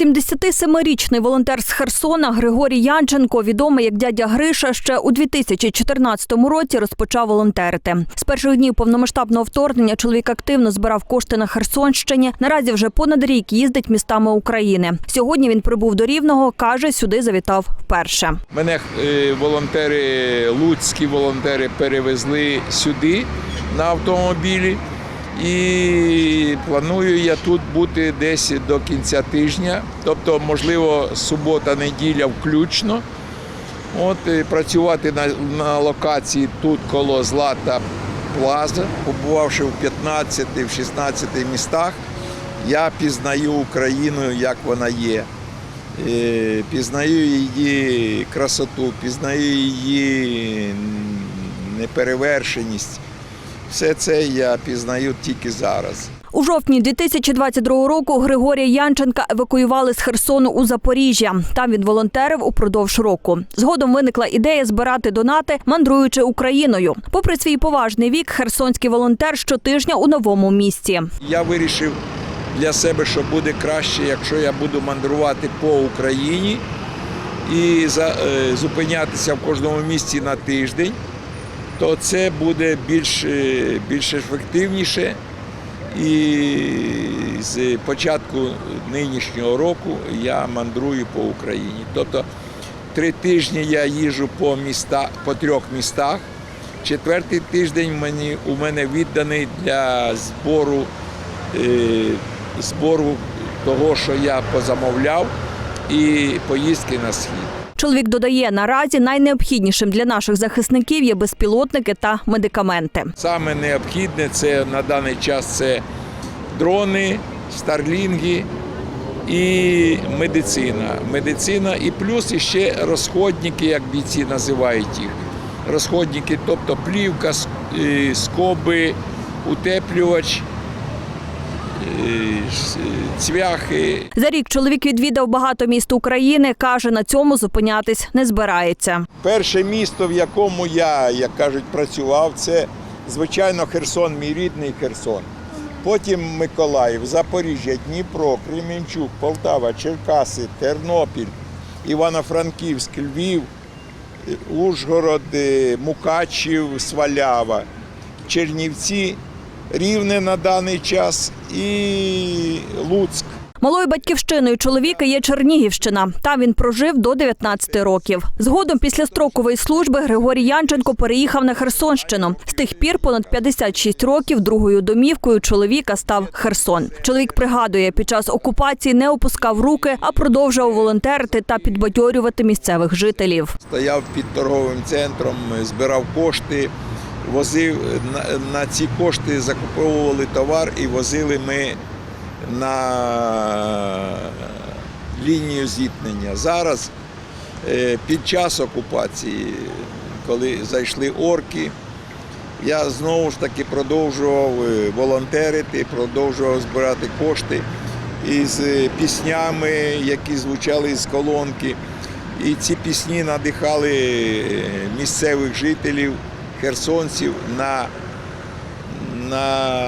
77-річний волонтер з Херсона Григорій Янченко, відомий як дядя Гриша, ще у 2014 році розпочав волонтерити. З перших днів повномасштабного вторгнення чоловік активно збирав кошти на Херсонщині. Наразі вже понад рік їздить містами України. Сьогодні він прибув до Рівного. каже, сюди завітав вперше. Мене е, волонтери, луцькі волонтери перевезли сюди на автомобілі. І планую я тут бути десь до кінця тижня, тобто, можливо, субота, неділя включно. От е, працювати на, на локації тут коло Злата Плаза, побувавши в 15 в 16 містах, я пізнаю Україну, як вона є. Е, Пізнаю її красоту, пізнаю її неперевершеність. Все це я пізнаю тільки зараз. У жовтні 2022 року Григорія Янченка евакуювали з Херсону у Запоріжжя. Там він волонтерив упродовж року. Згодом виникла ідея збирати донати, мандруючи Україною. Попри свій поважний вік, херсонський волонтер щотижня у новому місті. Я вирішив для себе, що буде краще, якщо я буду мандрувати по Україні і е, зупинятися в кожному місці на тиждень, то це буде більш, е, більш ефективніше. І з початку нинішнього року я мандрую по Україні. Тобто три тижні я їжджу по міста, по трьох містах. Четвертий тиждень мені, у мене відданий для збору, е, збору того, що я позамовляв, і поїздки на схід. Чоловік додає, наразі найнеобхіднішим для наших захисників є безпілотники та медикаменти. Саме необхідне це на даний час це дрони, старлінги і медицина. Медицина і плюс іще розходники, як бійці називають їх. Розходники, тобто плівка, скоби, утеплювач, цвяхи. За рік чоловік відвідав багато міст України. каже, на цьому зупинятись не збирається. Перше місто, в якому я, як кажуть, працював, це звичайно Херсон, мій рідний Херсон. Потім Миколаїв, Запоріжжя, Дніпро, Кремінчук, Полтава, Черкаси, Тернопіль, Івано-Франківськ, Львів, е, Ужгород, е, Мукачів, Свалява, Чернівці, Рівне на даний час і Луцьк. Малою батьківщиною чоловіка є Чернігівщина. Там він прожив до 19 років. Згодом після строкової служби Григорій Янченко переїхав на Херсонщину. З тих пір понад 56 років другою домівкою чоловіка став Херсон. Чоловік пригадує, під час окупації не опускав руки, а продовжував волонтерити та підбадьорювати місцевих жителів. Стояв під торговим центром, збирав кошти, возив на, на ці кошти, закуповували товар і возили ми на лінію зіткнення. Зараз е, під час окупації, коли зайшли орки, я знову ж таки продовжував е, волонтерити, продовжував збирати кошти із е, піснями, які звучали з колонки. І ці пісні надихали е, місцевих жителів, херсонців на, на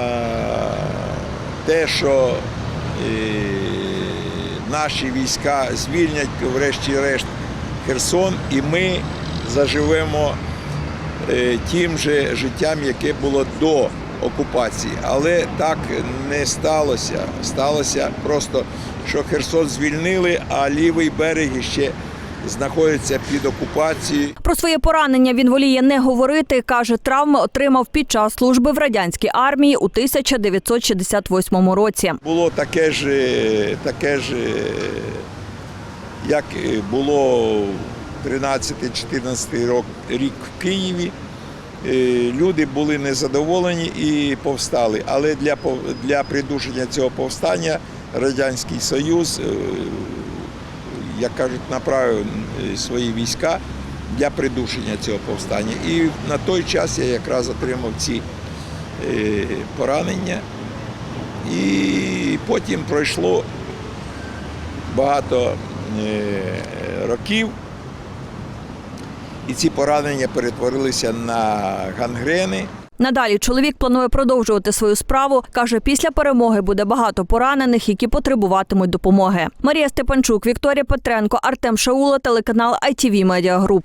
те, що е, наші війська звільнять, врешті-решт, Херсон, і ми заживемо е, тим же життям, яке було до окупації. Але так не сталося. Сталося просто, що Херсон звільнили, а лівий берег ще знаходиться під окупацією. Про своє поранення він воліє не говорити. каже, травми отримав під час служби в радянській армії у 1968 році. Було таке ж, е, таке ж, е, як було 13-14 рок- рік в Києві. Е, Люди були незадоволені і повстали. Але для, для придушення цього повстання Радянський Союз, як кажуть, направив е, свої війська для придушення цього повстання. І на той час я якраз отримав ці е, поранення. І потім пройшло багато е, років, і ці поранення перетворилися на гангрени. Надалі чоловік планує продовжувати свою справу. каже, після перемоги буде багато поранених, які потребуватимуть допомоги. Марія Степанчук, Вікторія Петренко, Артем Шаула, телеканал ITV Media Group.